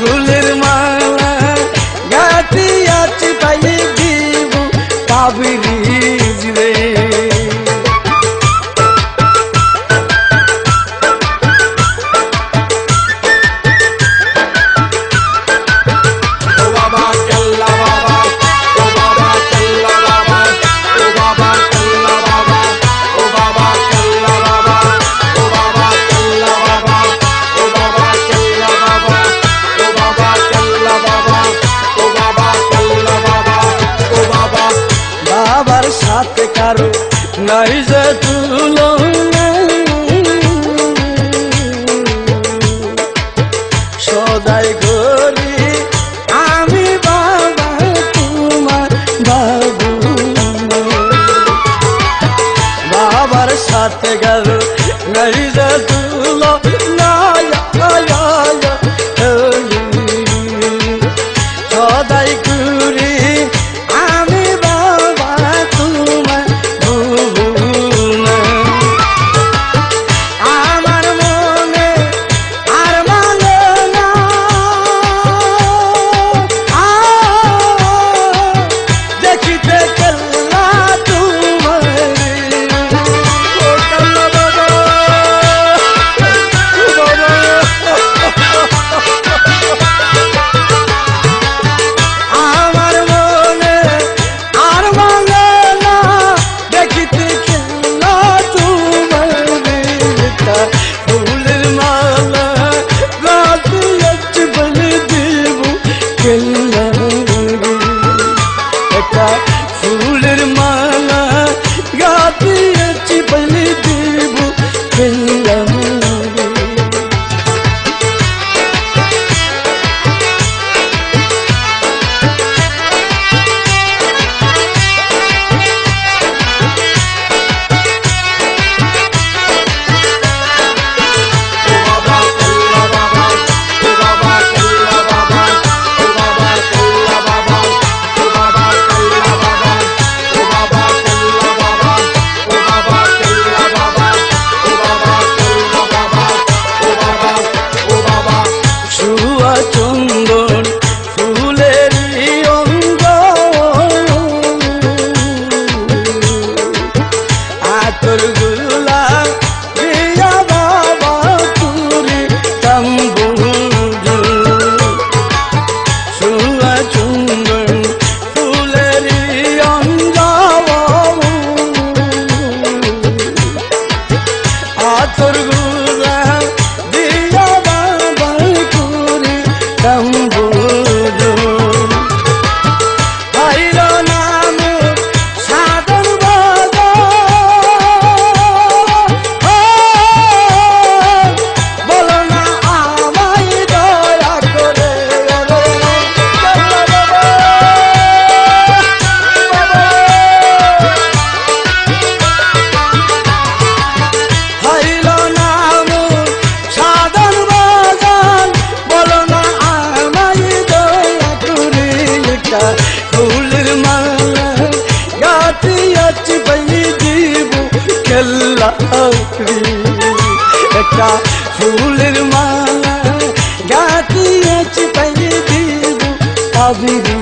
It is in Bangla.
பொருளே تقل نرجس الله মালা ফুলের মালা গাছে আছে ভাই জীব খেলা একটা ফুলের মালা গাছে আছে ভাই জীব আবির